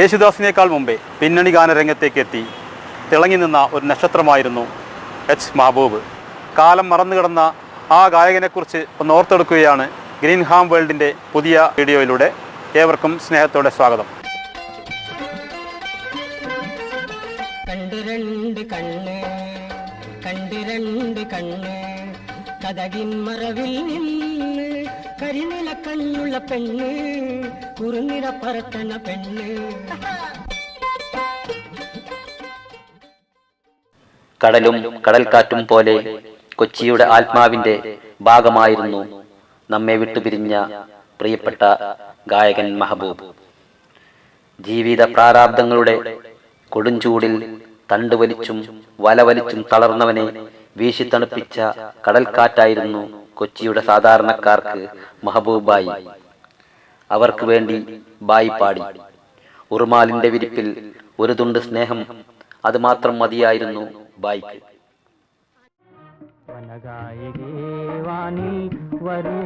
യേശുദാസിനേക്കാൾ മുമ്പേ പിന്നണി ഗാനരംഗത്തേക്ക് എത്തി തിളങ്ങി നിന്ന ഒരു നക്ഷത്രമായിരുന്നു എച്ച് മഹബൂബ്. കാലം മറന്നുകിടന്ന ആ ഗായകനെക്കുറിച്ച് ഒന്ന് ഓർത്തെടുക്കുകയാണ് ഗ്രീൻ ഹാം വേൾഡിന്റെ പുതിയ വീഡിയോയിലൂടെ ഏവർക്കും സ്നേഹത്തോടെ സ്വാഗതം. കണ്ടിരണ്ട് കണ്ണ് കണ്ട് രണ്ട് കണ്ണ് കഥകിൻ മറവിൽ നിന്ന് കരിനില കണ്ണുള്ള പെണ്ണ് കുറുനില പറത്തണ പെണ്ണ്. കടലും കടൽക്കാറ്റും പോലെ കൊച്ചിയുടെ ആത്മാവിന്റെ ഭാഗമായിരുന്നു നമ്മെ വിട്ടുപിരിഞ്ഞ പ്രിയപ്പെട്ട ഗായകൻ മഹബൂബ്. ജീവിത പ്രാരാബ്ദങ്ങളുടെ കൊടുംചൂടിൽ തണ്ടുവലിച്ചും വലവലിച്ചും തളർന്നവനെ വീശിത്തണുപ്പിച്ച കടൽക്കാറ്റായിരുന്നു കൊച്ചിയുടെ സാധാരണക്കാർക്ക് മഹബൂബായി. അവർക്ക് വേണ്ടി ബായി പാടി. ഉറുമാലിന്റെ വിരിപ്പിൽ ഒരു തുണ്ട് സ്നേഹം അത് മാത്രം മതിയായിരുന്നു ബായിക്ക്. വനഗായികേ വാനിൽ വരൂ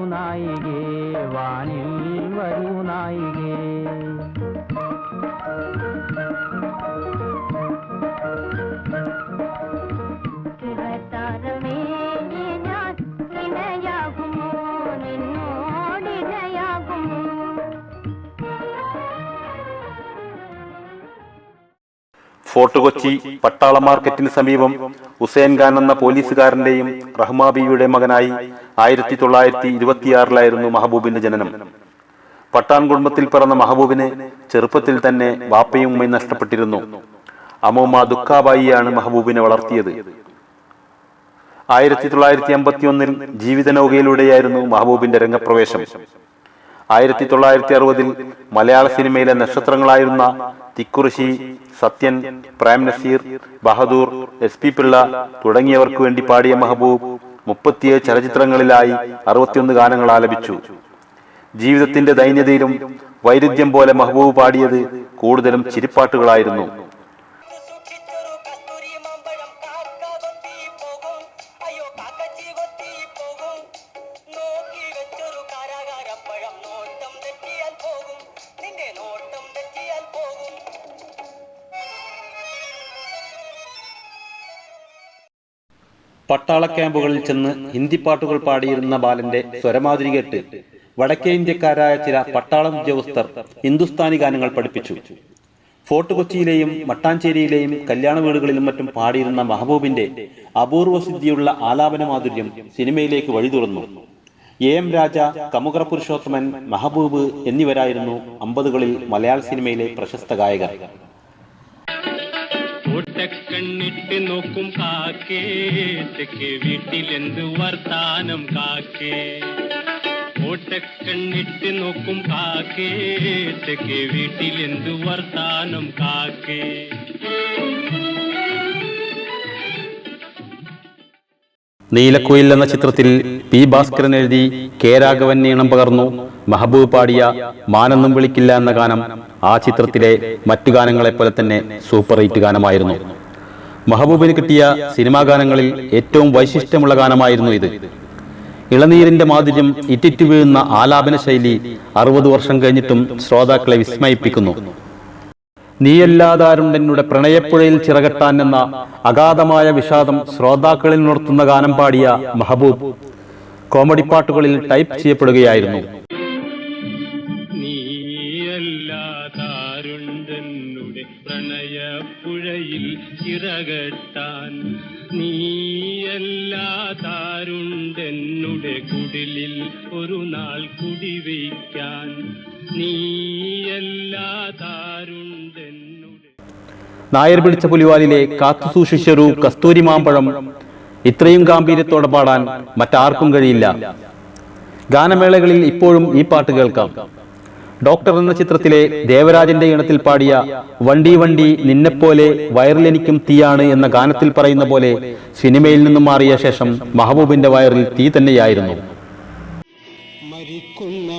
ഫോർട്ട് കൊച്ചി പട്ടാള മാർക്കറ്റിന് സമീപം ഹുസൈൻ ഖാൻ എന്ന പോലീസുകാരന്റെയും റഹ്മാബിയുടെ മകനായി ആയിരത്തി തൊള്ളായിരത്തി ഇരുപത്തിയാറിലായിരുന്നു മഹബൂബിന്റെ ജനനം. പട്ടാൻ കുടുംബത്തിൽ പിറന്ന മഹബൂബിന് ചെറുപ്പത്തിൽ തന്നെ വാപ്പയും ഉമ്മയും നഷ്ടപ്പെട്ടിരുന്നു. അമ്മൂമ്മ ദുഃഖാബായിയാണ് മഹബൂബിനെ വളർത്തിയത്. ആയിരത്തി തൊള്ളായിരത്തി അമ്പത്തി ഒന്നിൽ ജീവിത നൗകയിലൂടെയായിരുന്നു മഹബൂബിന്റെ രംഗപ്രവേശം. ആയിരത്തി തൊള്ളായിരത്തി അറുപതിൽ മലയാള സിനിമയിലെ നക്ഷത്രങ്ങളായിരുന്ന തിക്കുറിശി സത്യൻ പ്രേം നസീർ ബഹദൂർ എസ് പി പിള്ള തുടങ്ങിയവർക്ക് വേണ്ടി പാടിയ മഹബൂബ് മുപ്പത്തിയേഴ് ചലച്ചിത്രങ്ങളിലായി അറുപത്തിയൊന്ന് ഗാനങ്ങൾ ആലപിച്ചു. ജീവിതത്തിന്റെ ദൈന്യതയിലും വൈരുദ്ധ്യം പോലെ മഹബൂബ് പാടിയത് കൂടുതലും ചിരിപ്പാട്ടുകളായിരുന്നു. പട്ടാള ക്യാമ്പുകളിൽ ചെന്ന് ഹിന്ദി പാട്ടുകൾ പാടിയിരുന്ന ബാലന്റെ സ്വരമാതിരി കേട്ട് വടക്കേ ഇന്ത്യക്കാരായ ചില പട്ടാള ഉദ്യോഗസ്ഥർ ഹിന്ദുസ്ഥാനി ഗാനങ്ങൾ പഠിപ്പിച്ചു. ഫോർട്ട് കൊച്ചിയിലെയും മട്ടാഞ്ചേരിയിലെയും കല്യാണ വീടുകളിലും മറ്റും പാടിയിരുന്ന മഹബൂബിന്റെ അപൂർവ സിദ്ധിയുള്ള ആലാപന മാധുര്യം സിനിമയിലേക്ക് വഴി തുറന്നു. എ എം രാജ കമുകറ പുരുഷോത്തമൻ മഹബൂബ് എന്നിവരായിരുന്നു അമ്പതുകളിൽ മലയാള സിനിമയിലെ പ്രശസ്ത ഗായകർ. ഒട്ടക്കണ്ണിട്ട് നോക്കും കാക്കേ. തെക്കേ വീട്ടിലെന്ത് വർത്താനം കാക്കേ. ഓട്ടക്കണ്ണിട്ട് നോക്കും കാക്കേ. തെക്കേ വീട്ടിലെന്ത് വർത്താനം കാക്കേ. നീലക്കുയിൽ എന്ന ചിത്രത്തിൽ പി ഭാസ്കരൻ എഴുതി കെ രാഘവൻ ഈണം പകർന്നു. മഹബൂബ് പാടിയ മാനൊന്നും വിളിക്കില്ല എന്ന ഗാനം. ആ ചിത്രത്തിലെ മറ്റു ഗാനങ്ങളെപ്പോലെ തന്നെ സൂപ്പർ ഹിറ്റ് ഗാനമായിരുന്നു. മഹബൂബിന് കിട്ടിയ സിനിമാ ഗാനങ്ങളിൽ ഏറ്റവും വൈശിഷ്ട്യമുള്ള ഗാനമായിരുന്നു ഇത്. ഇളനീരിന്റെ മാധുര്യം ഇറ്റിറ്റു വീഴുന്ന ആലാപന ശൈലി അറുപത് വർഷം കഴിഞ്ഞിട്ടും ശ്രോതാക്കളെ വിസ്മയിപ്പിക്കുന്നു. നീയല്ലാതാരുണ്ടെന്നുടെ പ്രണയപ്പുഴയിൽ ചിറകെട്ടാൻ എന്ന അഗാധമായ വിഷാദം ശ്രോതാക്കളിൽ നിർത്തുന്ന ഗാനം പാടിയ മഹബൂബ് കോമഡി പാട്ടുകളിൽ ടൈപ്പ് ചെയ്യപ്പെടുകയായിരുന്നു. ചിറകട്ടാൻ നീയല്ലാതാരുണ്ടെന്നുടെ കുടിലിൽ ഒരു നാൾ കുടിവയ്ക്കാൻ നീയല്ലാതാരുണ്ടെന്നുടെ നായർ പിടിച്ച പുലിവാലിലെ കാത്തുസൂക്ഷിച്ചൊരു കസ്തൂരി മാമ്പഴം ഇത്രയും ഗാംഭീര്യത്തോടെ പാടാൻ മറ്റാർക്കും കഴിയില്ല. ഗാനമേളകളിൽ ഇപ്പോഴും ഈ പാട്ട് കേൾക്കാം. ഡോക്ടർ എന്ന ചിത്രത്തിലെ ദേവരാജന്റെ ഇണത്തിൽ പാടിയ വണ്ടി വണ്ടി നിന്നെപ്പോലെ വയറിലെനിക്കും തീയാണ് എന്ന ഗാനത്തിൽ പറയുന്ന പോലെ സിനിമയിൽ നിന്നും മാറിയ ശേഷം മഹബൂബിന്റെ വയറിൽ തീ തന്നെയായിരുന്നു. മരിക്കുന്ന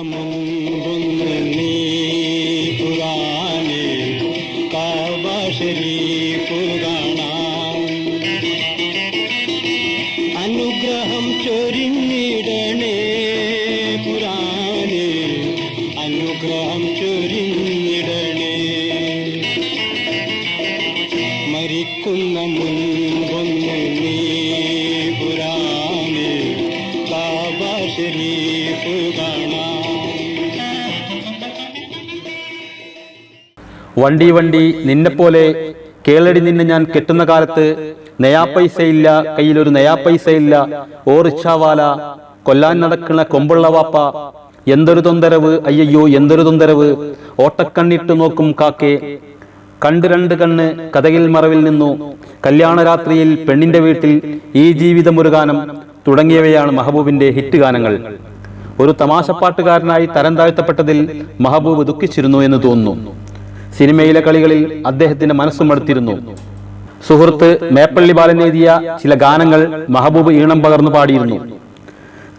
വണ്ടി വണ്ടി നിന്നെപ്പോലെ കേളടി നിന്നെ ഞാൻ കെട്ടുന്ന കാലത്ത് നയാ പൈസ ഇല്ല കയ്യിലൊരു നയാ പൈസ ഇല്ല ഓ റിക്ഷാവാല കൊല്ലാൻ നടക്കുന്ന കൊമ്പുള്ള വാപ്പ എന്തൊരു തൊന്തരവ് അയ്യയ്യോ എന്തൊരു തൊന്തരവ് ഓട്ടക്കണ്ണിട്ട് നോക്കും കാക്കെ. കണ്ട് രണ്ട് കണ്ണ് കഥകിൽ മറവിൽ നിന്നു. കല്യാണരാത്രിയിൽ പെണ്ണിന്റെ വീട്ടിൽ ഈ ജീവിതം ഒരു ഗാനം തുടങ്ങിയവയാണ് മഹബൂബിന്റെ ഹിറ്റ് ഗാനങ്ങൾ. ഒരു തമാശപ്പാട്ടുകാരനായി തരം താഴ്ത്തപ്പെട്ടതിൽ മഹബൂബ് ദുഃഖിച്ചിരുന്നു എന്ന് തോന്നുന്നു. സിനിമയിലെ കളികളിൽ അദ്ദേഹത്തിന്റെ മനസ്സും അടുത്തിരുന്നു. സുഹൃത്ത് മേപ്പള്ളി ബാലൻ എഴുതിയ ചില ഗാനങ്ങൾ മഹബൂബ് ഈണം പകർന്നു പാടിയിരുന്നു.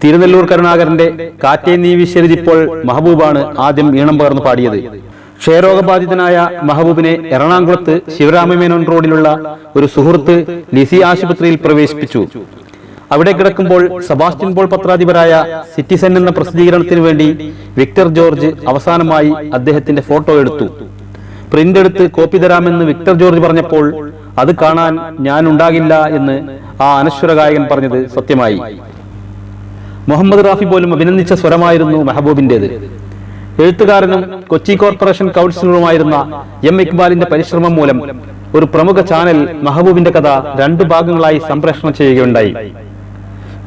തിരുനെല്ലൂർ കരുണാകരന്റെ കാറ്റേ നീ വിശരിതിപ്പോൾ മഹബൂബാണ് ആദ്യം ഈണം പകർന്നു പാടിയത്. ക്ഷയരോഗബാധിതനായ മഹബൂബിനെ എറണാകുളത്ത് ശിവരാമമേനോൻ റോഡിലുള്ള ഒരു സുഹൃത്ത് ലിസി ആശുപത്രിയിൽ പ്രവേശിപ്പിച്ചു. അവിടെ കിടക്കുമ്പോൾ സബാസ്റ്റ്യൻ പോൾ പത്രാധിപരായ സിറ്റിസൺ എന്ന പ്രസിദ്ധീകരണത്തിന് വേണ്ടി വിക്ടർ ജോർജ് അവസാനമായി അദ്ദേഹത്തിന്റെ ഫോട്ടോ എടുത്തു. പ്രിന്റ് എടുത്ത് കോപ്പി തരാമെന്ന് വിക്ടർ ജോർജ് പറഞ്ഞപ്പോൾ അത് കാണാൻ ഞാൻ ഉണ്ടാകില്ല എന്ന് ആ അനശ്വര ഗായകൻ പറഞ്ഞത് സത്യമായി. മുഹമ്മദ് റാഫി പോലും അഭിനന്ദിച്ച സ്വരമായിരുന്നു മെഹബൂബിന്റേത്. എഴുത്തുകാരനും കൊച്ചി കോർപ്പറേഷൻ കൗൺസിലറുമായിരുന്ന എം ഇക്ബാലിന്റെ പരിശ്രമം മൂലം ഒരു പ്രമുഖ ചാനൽ മെഹബൂബിന്റെ കഥ രണ്ട് ഭാഗങ്ങളായി സംപ്രേഷണം ചെയ്യുകയുണ്ടായി.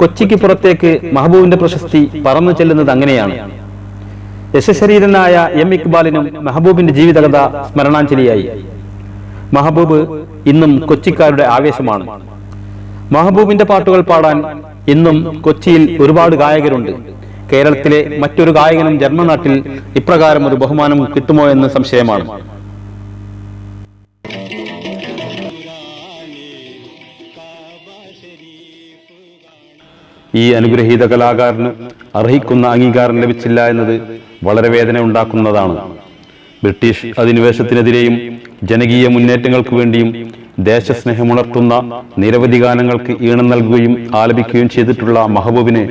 കൊച്ചിക്ക് പുറത്തേക്ക് മെഹബൂബിന്റെ പ്രശസ്തി പറന്നു ചെല്ലുന്നത് അങ്ങനെയാണ്. യശശരീരനായ എം ഇക്ബാലിനും മെഹബൂബിന്റെ ജീവിതകഥ സ്മരണാഞ്ജലിയായി. മഹബൂബ് ഇന്നും കൊച്ചിക്കാരുടെ ആവേശമാണ്. മഹബൂബിന്റെ പാട്ടുകൾ പാടാൻ ഇന്നും കൊച്ചിയിൽ ഒരുപാട് ഗായകരുണ്ട്. കേരളത്തിലെ മറ്റൊരു ഗായകനും ജന്മനാട്ടിൽ ഇപ്രകാരം ഒരു ബഹുമാനം കിട്ടുമോ എന്ന് സംശയമാണ്. ഈ അനുഗ്രഹീത കലാകാരന് അർഹിക്കുന്ന അംഗീകാരം ലഭിച്ചില്ല എന്നത് വളരെ വേദന ഉണ്ടാക്കുന്നതാണ്. ബ്രിട്ടീഷ് അധിനിവേശത്തിനെതിരെയും ജനകീയ മുന്നേറ്റങ്ങൾക്ക് വേണ്ടിയും ദേശസ്നേഹമുണർത്തുന്ന നിരവധി ഗാനങ്ങൾക്ക് ഈണം നൽകുകയും ആലപിക്കുകയും ചെയ്തിട്ടുള്ള മഹബൂബിനെ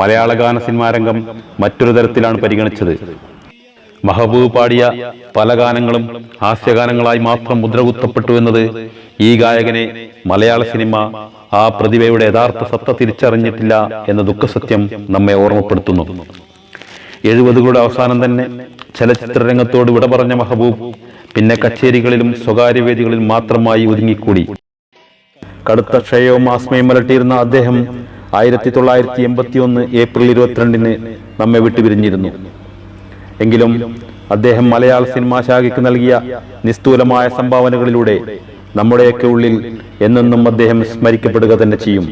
മലയാള ഗാന സിനിമാരംഗം മറ്റൊരു തരത്തിലാണ് പരിഗണിച്ചത്. മഹബൂബ് പാടിയ പല ഗാനങ്ങളും ഹാസ്യഗാനങ്ങളായി മാത്രം മുദ്രകുത്തപ്പെട്ടു എന്നത് ഈ ഗായകനെ മലയാള സിനിമ ആ പ്രതിഭയുടെ യഥാർത്ഥ സത്ത തിരിച്ചറിഞ്ഞിട്ടില്ല എന്ന ദുഃഖസത്യം നമ്മെ ഓർമ്മപ്പെടുത്തുന്നു. എഴുപതുകളുടെ അവസാനം തന്നെ ചലച്ചിത്ര രംഗത്തോട് വിട പറഞ്ഞ മഹബൂബ് പിന്നെ കച്ചേരികളിലും സ്വകാര്യ വേദികളിലും മാത്രമായി ഒതുങ്ങിക്കൂടി. കടുത്ത ക്ഷയവും ആസ്മയും അലട്ടിയിരുന്ന അദ്ദേഹം ആയിരത്തി തൊള്ളായിരത്തി എൺപത്തി ഒന്ന് ഏപ്രിൽ ഇരുപത്തിരണ്ടിന് നമ്മെ വിട്ടുപിരിഞ്ഞിരുന്നു എങ്കിലും അദ്ദേഹം മലയാള സിനിമാ ശാഖയ്ക്ക് നൽകിയ നിസ്തൂലമായ സംഭാവനകളിലൂടെ നമ്മുടെയൊക്കെ ഉള്ളിൽ എന്നെന്നും അദ്ദേഹം സ്മരിക്കപ്പെടുക തന്നെ ചെയ്യും.